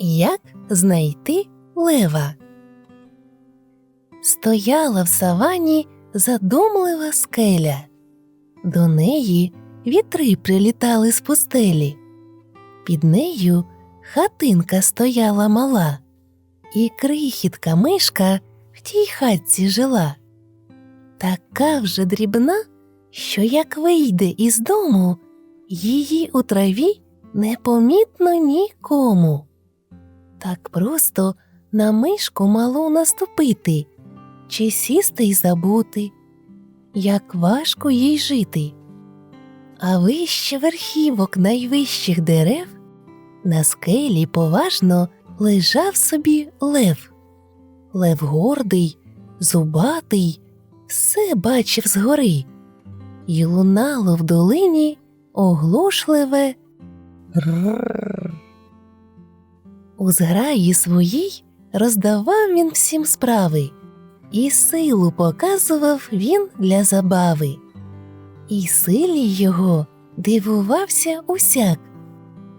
Як знайти лева? Стояла в савані задумлива скеля. До неї вітри прилітали з пустелі. Під нею хатинка стояла мала, і крихітка мишка в тій хатці жила. Така вже дрібна, що як вийде із дому, її у траві непомітно нікому. Так просто на мишку малу наступити, чи сісти й забути, як важко їй жити. А вище верхівок найвищих дерев на скелі поважно лежав собі лев. Лев гордий, зубатий, все бачив згори, і лунало в долині оглушливе «Рррр». У зграї своїй роздавав він всім справи, і силу показував він для забави. І силі його дивувався усяк,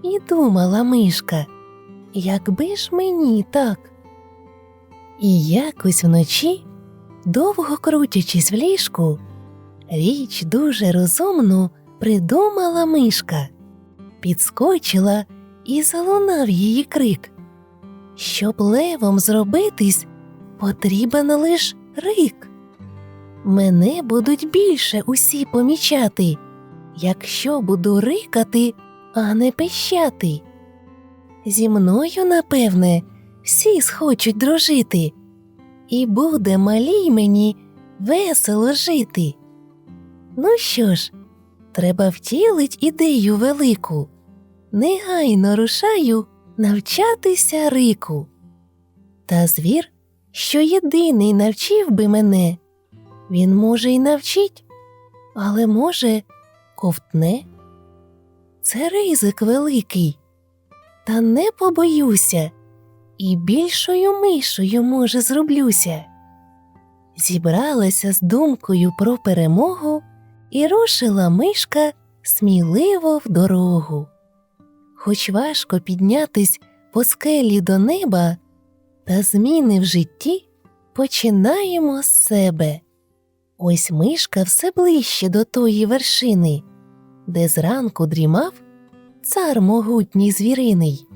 і думала мишка, якби ж мені так. І якось вночі, довго крутячись в ліжку, річ дуже розумну придумала мишка, підскочила і залунав її крик. Щоб левом зробитись, потрібен лиш рик. Мене будуть більше усі помічати, якщо буду рикати, а не пищати. Зі мною, напевне, всі схочуть дружити, і буде малій мені весело жити. Ну що ж, треба втілить ідею велику. Негайно рушаю навчатися рику. Та звір, що єдиний навчив би мене, він, може, й навчить, але, може, ковтне. Це ризик великий, та не побоюся, і більшою мишою, може, зроблюся. Зібралася з думкою про перемогу і рушила мишка сміливо в дорогу. Хоч важко піднятись по скелі до неба, та зміни в житті починаємо з себе. Ось мишка все ближче до тої вершини, де зранку дрімав цар могутній звіриний.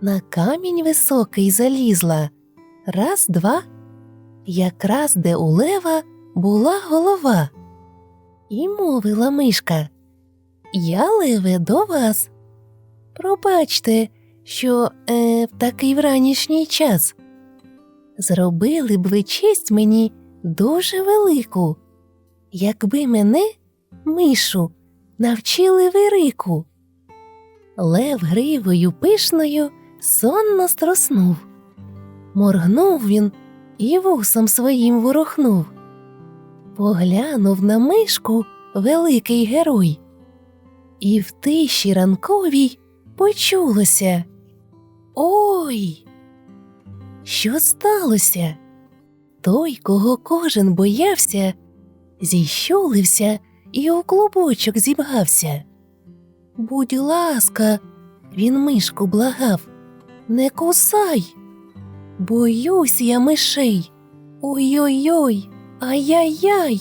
На камінь високий залізла, раз, два, якраз де у лева була голова. І мовила мишка Я, леве, до вас. Пробачте, що е, в такий вранішній час. Зробили б ви честь мені дуже велику, якби мене, мишу, навчили ви рику. Лев гривою пишною сонно строснув. Моргнув він і вусом своїм ворохнув. Поглянув на мишку великий герой, і в тиші ранковій почулося Ой! Що сталося? Той, кого кожен боявся, зіщулився і у клубочок зібгався. Будь ласка, він мишку благав, не кусай. Боюсь я мишей. Ой-ой-ой, ай-яй-яй.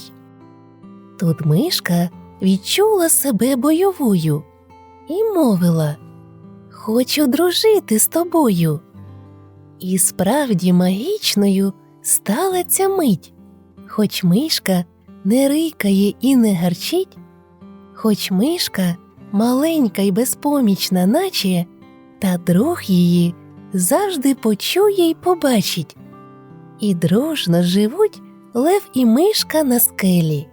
Тут мишка відчула себе бойовою і мовила Хочу дружити з тобою. І справді магічною стала ця мить, хоч мишка не рикає і не гарчить, хоч мишка маленька й безпомічна, наче, та друг її завжди почує й побачить. І дружно живуть лев і мишка на скелі,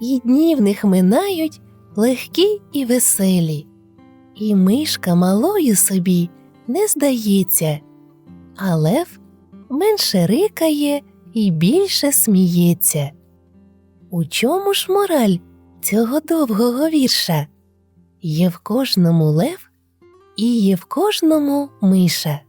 і дні в них минають легкі і веселі, і мишка малою собі не здається, а лев менше рикає і більше сміється. У чому ж мораль цього довгого вірша? Є в кожному лев і є в кожному миша.